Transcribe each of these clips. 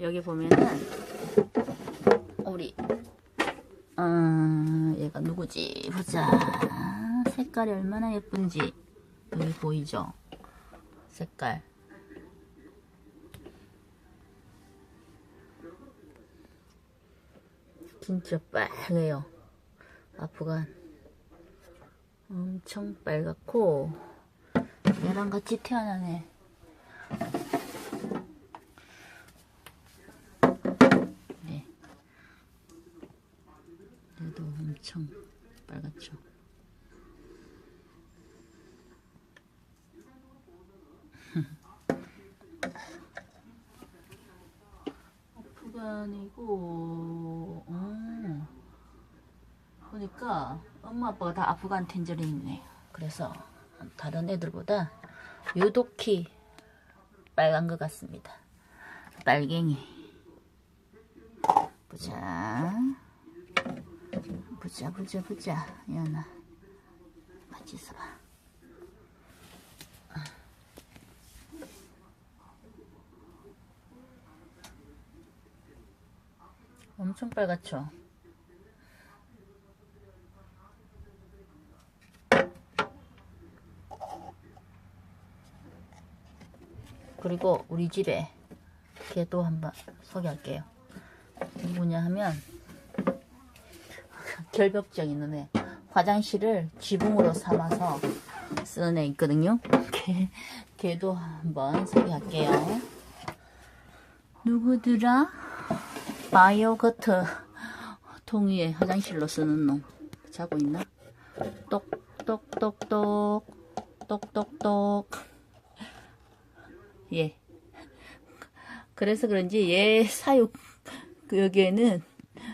여기 보면은 우리 어, 얘가 누구지? 보자. 색깔이 얼마나 예쁜지 여기 보이죠? 색깔. 진짜 빨개요. 아프간 엄청 빨갛고 얘랑 같이 태어나네 네. 얘도 엄청 빨갛죠. 아프간이고, 어. 보니까 엄마 아빠가 다 아프간 텐저린이네. 그래서 다른 애들보다 유독히 빨간 것 같습니다. 빨갱이. 보자. 보자, 보자, 보자. 연아. 같이 있어봐. 엄청 빨갛죠? 그리고 우리 집에 걔도 한번 소개할게요. 누구냐 하면 결벽증 있는 애 화장실을 지붕으로 삼아서 쓰는 애 있거든요. 걔, 걔도 한번 소개할게요. 누구더라? 바이오거트 통위에 화장실로 쓰는 놈 자고 있나? 똑똑똑똑 똑똑똑 예. 그래서 그런지 얘 사육 그 여기에는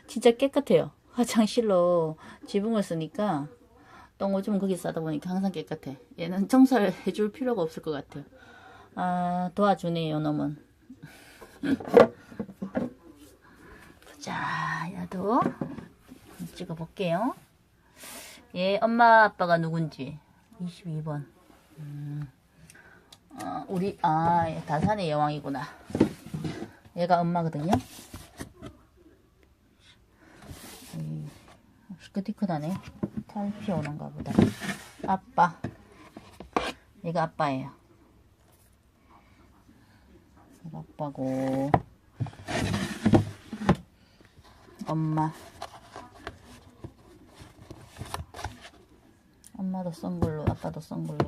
진짜 깨끗해요. 화장실로 지붕을 쓰니까 똥 오줌 거기 싸다 보니까 항상 깨끗해. 얘는 청소를 해줄 필요가 없을 것 같아요. 아 도와주네요 놈은. 자 얘도 찍어볼게요. 얘 엄마 아빠가 누군지 22번. 어, 우리 아얘 다산의 여왕이구나. 얘가 엄마거든요. 음, 시크티크다네. 탈 피 오는가 보다. 아빠. 얘가 아빠예요. 얘가 아빠고. 엄마. 엄마도 썬 걸로, 아빠도 썬 걸로.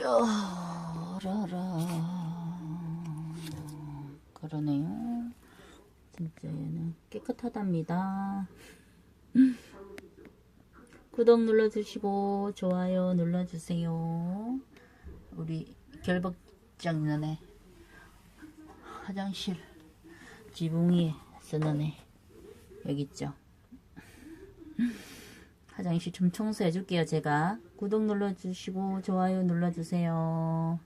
야라라. 그러네요. 진짜 얘는 깨끗하답니다. 구독 눌러주시고 좋아요 눌러주세요. 우리 결박장 애 화장실 지붕 위에 쓰는 애 여기 있죠. 화장실 좀 청소해 줄게요 제가 구독 눌러주시고 좋아요 눌러주세요